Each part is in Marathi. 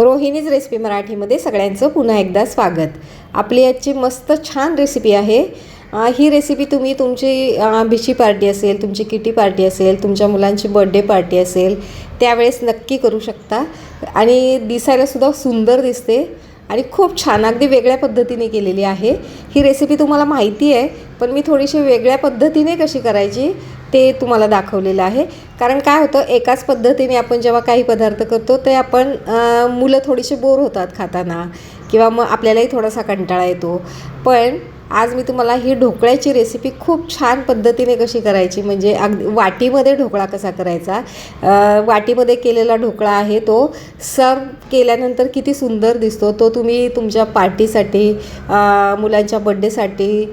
रोहिणीज रेसिपी मराठीमध्ये सगळ्यांचं पुन्हा एकदा स्वागत. आपली आजची मस्त छान रेसिपी आहे. ही रेसिपी तुम्ही तुमची बिची पार्टी असेल तुमची किटी पार्टी असेल तुमच्या मुलांची बर्थडे पार्टी असेल त्यावेळेस नक्की करू शकता. आणि दिसायलासुद्धा सुंदर दिसते आणि खूप छान अगदी वेगळ्या पद्धतीने केलेली आहे. ही रेसिपी तुम्हाला माहिती आहे पण मी थोडीशी वेगळ्या पद्धतीने कशी करायची ते तुम्हाला दाखवलेलं आहे. कारण काय होतं एकाच पद्धतीने आपण जेव्हा काही पदार्थ करतो ते आपण मुलं थोडीशी बोर होतात खाताना किंवा मग आपल्यालाही थोडासा कंटाळा येतो. पण आज मी तुम्हाला ही ढोकळ्याची रेसिपी खूप छान पद्धतीने कशी करायची म्हणजे अगदी वाटीमध्ये ढोकळा कसा करायचा? वाटीमध्ये केलेला ढोकळा आहे तो सर्व केल्यानंतर किती सुंदर दिसतो. तो तुम्ही तुमच्या पार्टीसाठी मुलांच्या बड्डेसाठी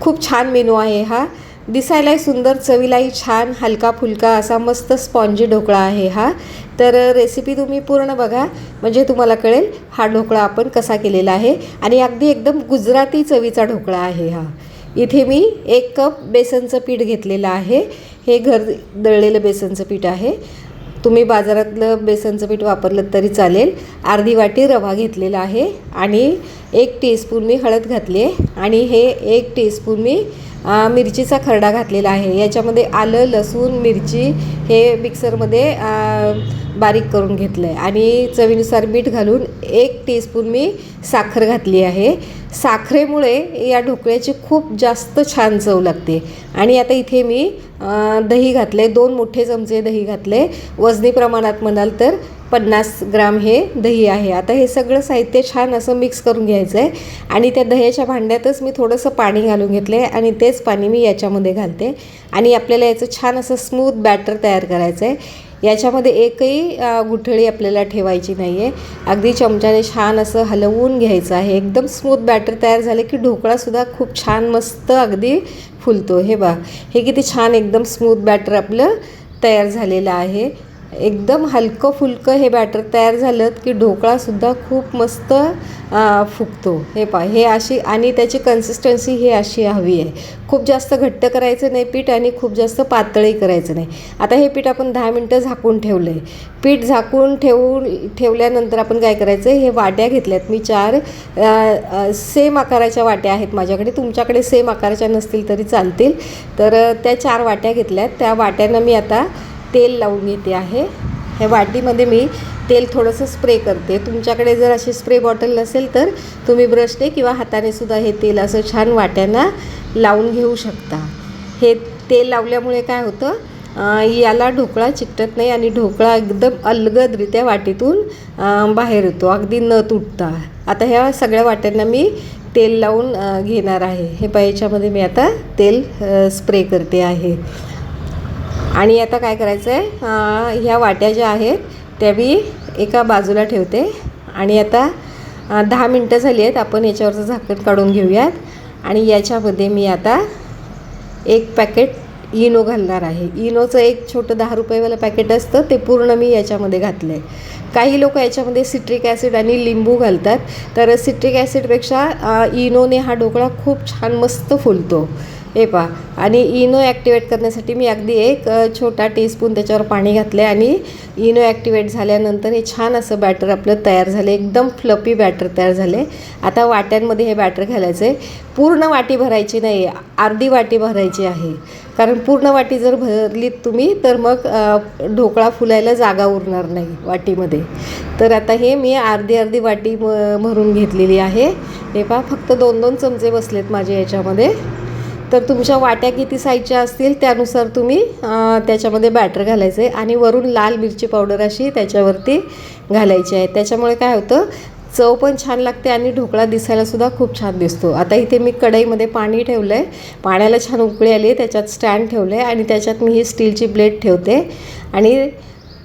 खूप छान मेनू आहे हा. दिसायलाही सुंदर चवीलाही छान हलका फुलका असा मस्त स्पॉन्जी ढोकळा आहे हा. तर रेसिपी तुम्ही पूर्ण बघा. म्हणजे तुम्हाला कळेल हा ढोकळा आपण कसा केलेला आहे. आणि अगदी एकदम गुजराती चवीचा ढोकळा आहे हा. इथे मी एक कप बेसनचं पीठ घेतलेलं आहे. हे घर दळलेलं बेसनचं पीठ आहे. तुम्ही बाजारातलं बेसनचं पीठ वापरलं तरी चालेल. अर्धी वाटी रवा घेतलेला आहे आणि एक टीस्पून मी हळद घातली आहे. आणि हे एक टीस्पून मी मिरचीचा खरडा घातलेला आहे. याच्यामध्ये आलं लसूण मिरची हे मिक्सरमध्ये बारीक करून घेतलं आहे आणि चवीनुसार मीठ घालून एक टीस्पून मी साखर घातली आहे. साखरेमुळे या ढोकळ्याची खूप जास्त छान चव लागते. आणि आता इथे मी दही घातले दोन मोठे चमचे दही घातले वजनी प्रमाणात म्हणाल तर पन्नास ग्राम हे दही आहे. आता हे सगळं साहित्य छान असं मिक्स करून घ्यायचं आहे आणि त्या दह्याच्या भांड्यातच मी थोडंसं पाणी घालून घेतलं आहे आणि तेच पाणी मी याच्यामध्ये घालते. आणि आपल्याला याचं छान असं स्मूथ बॅटर तयार करायचं आहे याच्यामध्ये एकही गुठळी आपल्याला ठेवायची नाही आहे अगदी चमच्याने छान असं हलवून घ्यायचं आहे. एकदम स्मूथ बॅटर तयार झाले की ढोकळासुद्धा खूप छान मस्त अगदी फुलतो. हे बा हे किती छान एकदम स्मूथ बॅटर आपलं तयार झालेलं आहे. एकदम हलकं फुलकं हे बॅटर तयार झालं की ढोकळासुद्धा खूप मस्त फुगतो. हे पा हे अशी आणि त्याची कन्सिस्टन्सी ही अशी हवी आहे. खूप जास्त घट्ट करायचं नाही पीठ आणि खूप जास्त पातळी करायचं नाही. आता हे पीठ आपण दहा मिनटं झाकून ठेवलं आहे पीठ झाकून ठेवून ठेवल्यानंतर आपण काय करायचं हे वाट्या घेतल्यात. मी चार सेम आकाराच्या वाट्या आहेत माझ्याकडे. तुमच्याकडे सेम आकाराच्या नसतील तरी चालतील. तर त्या चार वाट्या घेतल्यात. त्या वाट्यांना मी आता तेल लावून घेते आहे. ह्या वाटीमध्ये मी तेल थोडंसं स्प्रे करते. तुमच्याकडे जर अशी स्प्रे बॉटल नसेल तर तुम्ही ब्रशने किंवा हाताने सुद्धा हे तेल असं छान वाट्यांना लावून घेऊ शकता. हे तेल लावल्यामुळे काय होतं याला ढोकळा चिकटत नाही आणि ढोकळा एकदम अलगदरित्या वाटीतून बाहेर येतो. अगदी न तुटता. आता ह्या सगळ्या वाट्यांना मी तेल लावून घेणार आहे. हे पायाच्यामध्ये मी आता तेल स्प्रे करते आहे. आणि आता काय करायचं आहे ह्या वाट्या ज्या आहेत त्या मी एका बाजूला ठेवते. आणि आता दहा मिनटं झाली आहेत आपण याच्यावरचं झाकण काढून घेऊयात. आणि याच्यामध्ये मी आता एक पॅकेट इनो घालणार आहे. इनोचं एक छोटं दहा रुपयेवालं पॅकेट असतं ते पूर्ण मी याच्यामध्ये घातलं आहे काही लोक याच्यामध्ये सिट्रिक ॲसिड आणि लिंबू घालतात. तर सिट्रिक ॲसिडपेक्षा इनोने हा ढोकळा खूप छान मस्त फुलतो. हे पहा. आणि इनो ॲक्टिवेट करण्यासाठी मी अगदी एक छोटा टीस्पून त्याच्यावर पाणी घातलं आहे आणि इनो ॲक्टिवेट झाल्यानंतर हे छान असं बॅटर आपलं तयार झालं एकदम फ्लपी बॅटर तयार झाले आता वाट्यांमध्ये हे बॅटर घालायचं आहे पूर्ण वाटी भरायची नाही अर्धी वाटी भरायची आहे. कारण पूर्ण वाटी जर भरलीत तुम्ही तर मग ढोकळा फुलायला जागा उरणार नाही वाटीमध्ये. तर आता हे मी अर्धी अर्धी वाटी म भरून घेतलेली आहे. हे पहा फक्त दोन दोन चमचे बसलेत माझे याच्यामध्ये. तर तुमच्या वाट्या किती साईजच्या असतील त्यानुसार तुम्ही त्याच्यामध्ये बॅटर घालायचं आहे आणि वरून लाल मिरची पावडर अशी त्याच्यावरती घालायची आहे. त्याच्यामुळे काय होतं चव पण छान लागते आणि ढोकळा दिसायलासुद्धा खूप छान दिसतो. आता इथे मी कढईमध्ये पाणी ठेवलं आहे पाण्याला छान उकळी आली आहे त्याच्यात स्टँड ठेवलं आहे आणि त्याच्यात मी ही स्टीलची प्लेट ठेवते आणि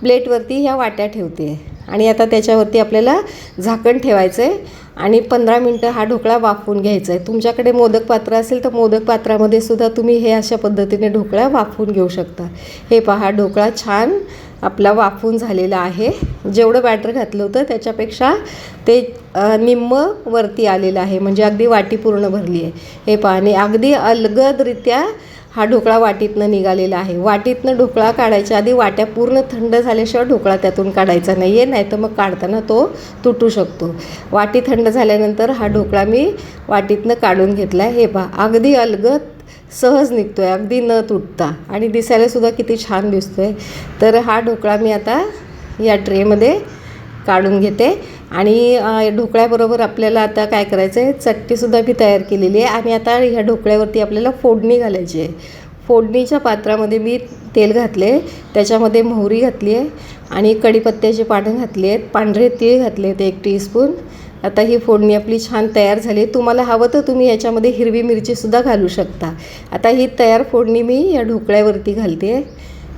प्लेटवरती ह्या वाट्या ठेवते. आणि आता त्याच्यावरती आपल्याला झाकण ठेवायचं आहे आणि पंधरा मिनटं हा ढोकळा वाफवून घ्यायचा आहे तुमच्याकडे मोदक पात्र असेल तर मोदक पात्रामध्ये सुद्धा तुम्ही हे अशा पद्धतीने ढोकळा वाफवून घेऊ शकता. हे पहा ढोकळा छान आपला वाफवून झालेला आहे. जेवढं बॅटर घातलं होतं त्याच्यापेक्षा ते निम्म वरती आलेलं आहे. म्हणजे अगदी वाटी पूर्ण भरली आहे हे पहा आणि अगदी अलगदरित्या हा ढोकळा वाटीतनं निघालेला आहे. वाटीतनं ढोकळा काढायच्या आधी वाट्या पूर्ण थंड झाल्याशिवाय ढोकळा त्यातून काढायचा नाही आहे नाही तर मग काढताना तो तुटू शकतो. वाटी थंड झाल्यानंतर हा ढोकळा मी वाटीतनं काढून घेतला आहे हे पहा अगदी अलगत सहज निघतो आहे अगदी न तुटता. आणि दिसायलासुद्धा किती छान दिसतो आहे तर हा ढोकळा मी आता या ट्रेमध्ये काढून घेते. आणि ढोकळ्याबरोबर आपल्याला आता काय करायचं आहे? चटणीसुद्धा मी तयार केलेली आहे आणि आता ह्या ढोकळ्यावरती आपल्याला फोडणी घालायची आहे. फोडणीच्या पात्रामध्ये मी तेल घातले त्याच्यामध्ये मोहरी घातली आहे आणि कढीपत्त्याची पानं घातली आहेत. पांढरे तीळ घातले आहेत एक टीस्पून. आता ही फोडणी आपली छान तयार झाली तुम्हाला हवं तर तुम्ही याच्यामध्ये हिरवी मिरचीसुद्धा घालू शकता. आता ही तयार फोडणी मी या ढोकळ्यावरती घालते आहे.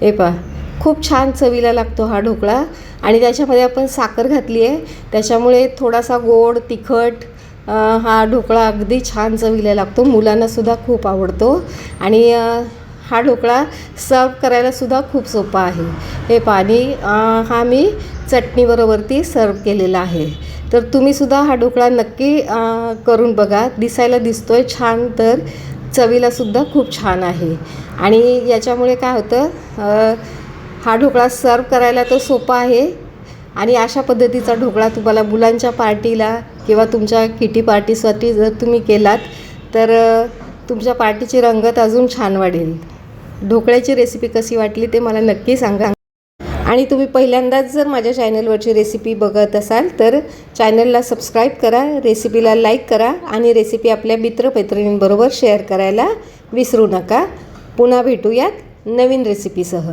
हे पहा. खूप छान चवीला लागतो हा ढोकळा. आणि त्याच्यामध्ये आपण साखर घातली आहे. त्याच्यामुळे थोडासा गोड तिखट हा ढोकळा अगदी छान चवीला लागतो. मुलांनासुद्धा खूप आवडतो. आणि हा ढोकळा सर्व करायलासुद्धा खूप सोपा आहे. हे पाणी हा मी चटणीबरोबरती सर्व केलेला आहे. तर तुम्हीसुद्धा हा ढोकळा नक्की करून बघा. दिसायला दिसतो आहे छान तर चवीलासुद्धा खूप छान आहे. आणि याच्यामुळे काय होतं हा ढोकळा सर्व करायला तर सोपा आहे. आणि अशा पद्धतीचा ढोकळा तुम्हाला मुलांच्या पार्टीला किंवा तुमच्या किटी पार्टीसाठी जर तुम्ही केलात तर तुमच्या पार्टीची रंगत अजून छान वाढेल. ढोकळ्याची रेसिपी कशी वाटली ते मला नक्की सांगा. आणि तुम्ही पहिल्यांदाच जर माझ्या चॅनलवरची रेसिपी बघत असाल तर चॅनलला सबस्क्राईब करा रेसिपीला लाईक करा आणि रेसिपी आपल्या मित्रमैत्रिणींबरोबर शेअर करायला विसरू नका. पुन्हा भेटूयात नवीन रेसिपीसह